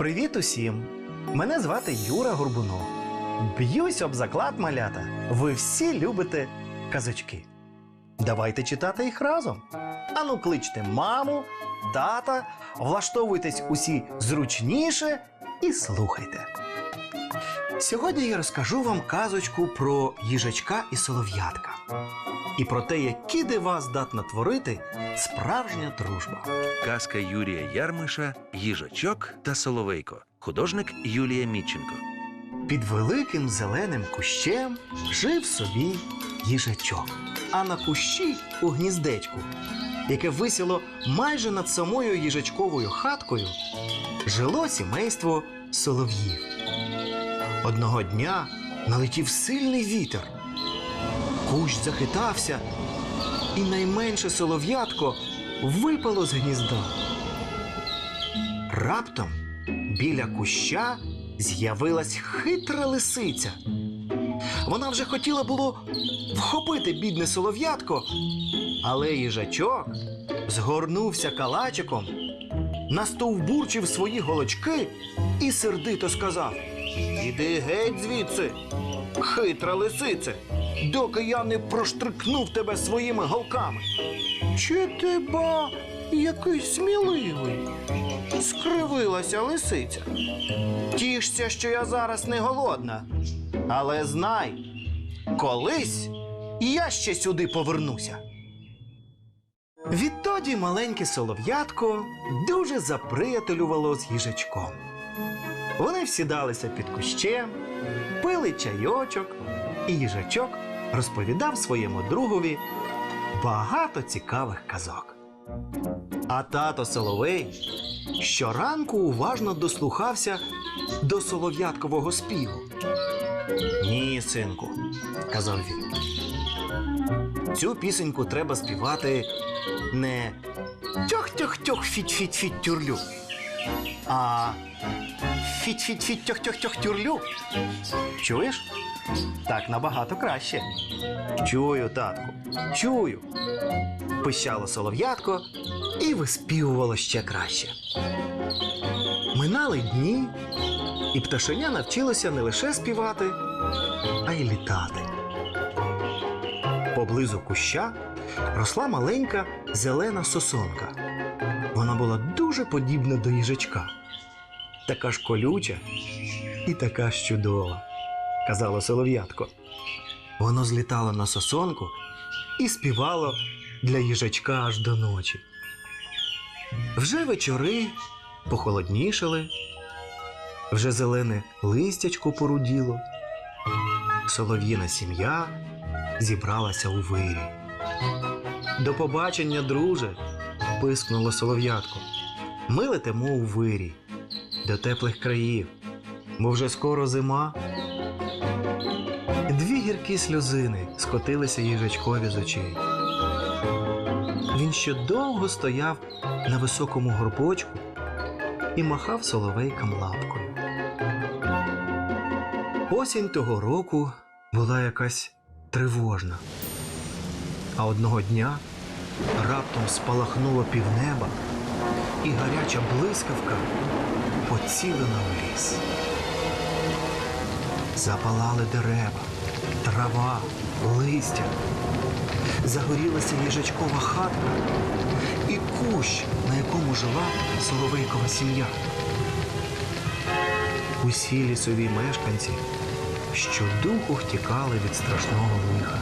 Привіт усім! Мене звати Юра Горбунов. Б'юсь об заклад малята. Ви всі любите казочки. Давайте читати їх разом. Ану, кличте маму, тата, влаштовуйтесь усі зручніше і слухайте. Сьогодні я розкажу вам казочку про їжачка і солов'ятка. І про те, які дива здатна творити справжня дружба. Казка Юрія Ярмиша Їжачок та Соловейко. Художник Юлія Мітченко. Під великим зеленим кущем жив собі їжачок. А на кущі у гніздечку, яке висіло майже над самою їжачковою хаткою, жило сімейство солов'їв. Одного дня налетів сильний вітер. Кущ захитався, і найменше солов'ятко випало з гнізда. Раптом біля куща з'явилась хитра лисиця. Вона вже хотіла було вхопити бідне солов'ятко, але їжачок згорнувся калачиком, настовбурчив свої голочки і сердито сказав: Іди геть звідси, хитра лисице, доки я не проштрикнув тебе своїми голками. Чи ти ба який сміливий? скривилася лисиця. Тішся, що я зараз не голодна. Але знай, колись я ще сюди повернуся. Відтоді маленьке солов'ятко дуже заприятелювало з їжачком. Вони всідалися під кущем, пили чайочок, і їжачок розповідав своєму другові багато цікавих казок. А тато Соловей щоранку уважно дослухався до солов'яткового співу. Ні, синку, казав він. Цю пісеньку треба співати не тьох-тьох-тьох фіть-фіть-фіть тюрлю, а фіть-фіть-фіть тьох-тьох-тьох тюрлю. Чуєш? Так набагато краще. Чую, татку, чую. Пищало солов'ятко і виспівувало ще краще. Минали дні, і пташеня навчилося не лише співати, а й літати. Поблизу куща росла маленька зелена сосонка. Вона була дуже подібна до їжачка, така ж колюча і така ж чудова, казало солов'ятко. Воно злітало на сосонку і співало для їжачка аж до ночі. Вже вечори похолоднішали, вже зелене листячко поруділо. Солов'їна сім'я зібралася у вирі. До побачення, друже, пискнуло солов'ятко. Ми летимо у вирі до теплих країв, бо вже скоро зима. Дві гіркі сльозини скотилися їжачкові з очей. Він ще довго стояв на високому горбочку і махав соловейкам лапкою. Осінь того року була якась тривожна. А одного дня раптом спалахнуло півнеба, і гаряча блискавка поцілила в ліс. Запалали дерева, трава, листя. Загорілася їжачкова хатка і кущ, на якому жила соловейкова сім'я. Усі лісові мешканці щодуху втікали від страшного лиха.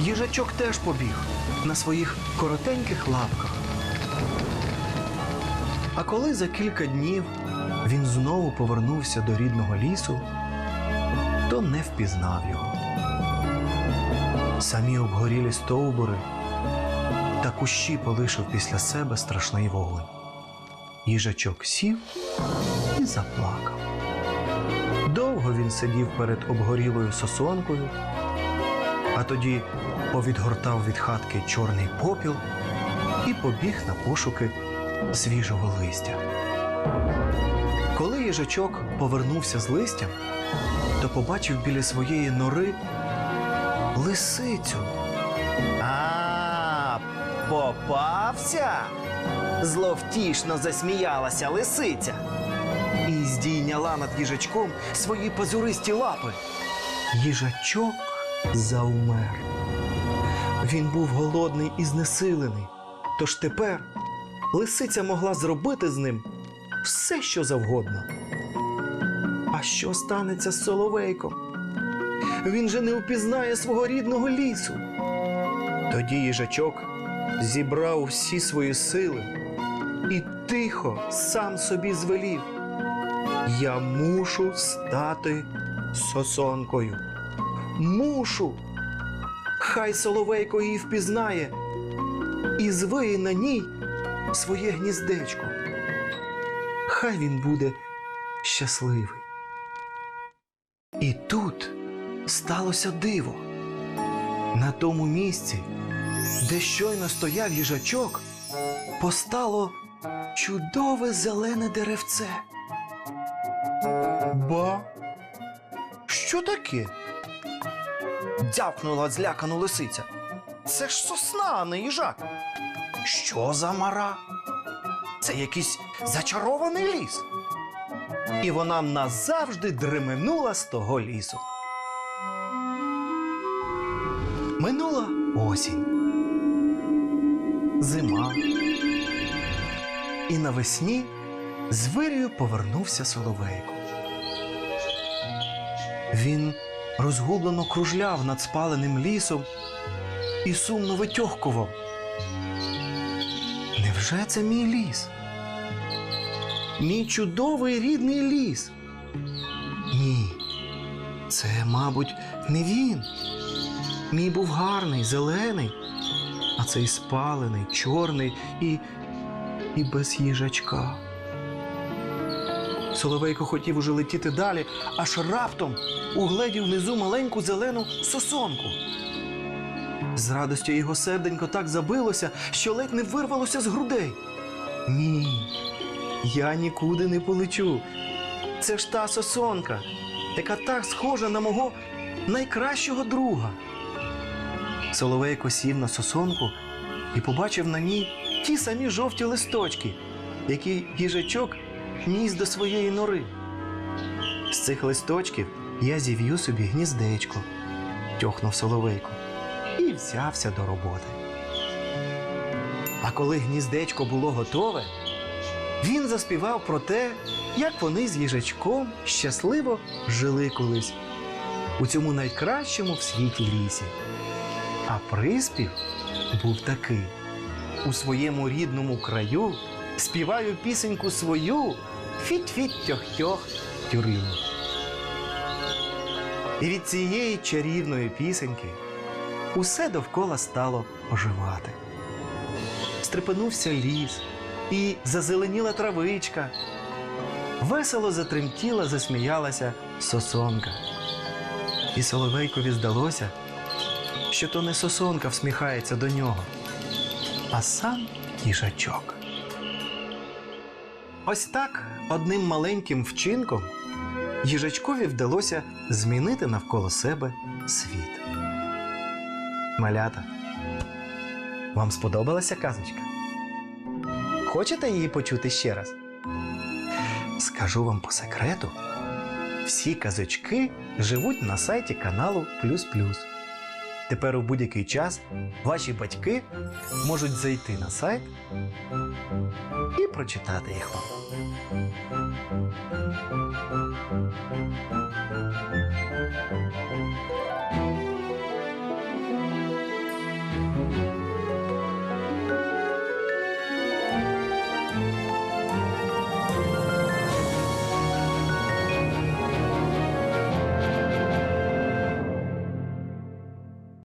Їжачок теж побіг на своїх коротеньких лапках. А коли за кілька днів він знову повернувся до рідного лісу, то не впізнав його. Самі обгорілі стовбури та кущі полишив після себе страшний вогонь. їжачок сів і заплакав. Довго він сидів перед обгорілою сосонкою, а тоді повідгортав від хатки чорний попіл і побіг на пошуки свіжого листя. Коли їжачок повернувся з листям, то побачив біля своєї нори лисицю. А, попався? Зловтішно засміялася лисиця і здійняла над їжачком свої пазуристі лапи. Їжачок завмер. Він був голодний і знесилений. Тож тепер лисиця могла зробити з ним все, що завгодно. А що станеться з Соловейком? Він же не впізнає свого рідного лісу. Тоді їжачок зібрав всі свої сили і тихо сам собі звелів. Я мушу стати сосонкою. Мушу. Хай Соловейко її впізнає і звиє на ній своє гніздечко. Хай він буде щасливий. І тут сталося диво. На тому місці, де щойно стояв їжачок, постало чудове зелене деревце. Ба, що таке? Дзявкнула злякану лисиця. Це ж сосна, а не їжак. Що за мара? Це якийсь зачарований ліс. І вона назавжди дременула з того лісу. Минула осінь. Зима. І навесні з вирію повернувся Соловейко. Він розгублено кружляв над спаленим лісом і сумно витьохкував. Невже це мій ліс? Мій чудовий рідний ліс? Ні, це, мабуть, не він. Мій був гарний, зелений, а цей спалений, чорний і, і без їжачка. Соловейко хотів уже летіти далі, аж раптом угледів внизу маленьку зелену сосонку. З радостю його серденько так забилося, що ледь не вирвалося з грудей. Ні, я нікуди не полечу. Це ж та сосонка, яка так схожа на мого найкращого друга. Соловейко сів на сосонку і побачив на ній ті самі жовті листочки, які їжачок ніс до своєї нори. З цих листочків я зів'ю собі гніздечко, тьохнув Соловейко, і взявся до роботи. А коли гніздечко було готове, він заспівав про те, як вони з їжачком щасливо жили колись у цьому найкращому в світі лісі. А приспів був такий: у своєму рідному краю співаю пісеньку свою фіть-фіть-тьох-тьох тюрину. І від цієї чарівної пісеньки усе довкола стало оживати. Стрепенувся ліс і зазеленіла травичка. Весело затремтіла, засміялася сосонка. І Соловейкові здалося, що то не сосонка всміхається до нього, а сам їжачок. Ось так одним маленьким вчинком їжачкові вдалося змінити навколо себе світ. Малята, вам сподобалася казочка? Хочете її почути ще раз? Скажу вам по секрету: всі казочки живуть на сайті каналу Плюс Плюс. Тепер у будь-який час ваші батьки можуть зайти на сайт і прочитати їх вам.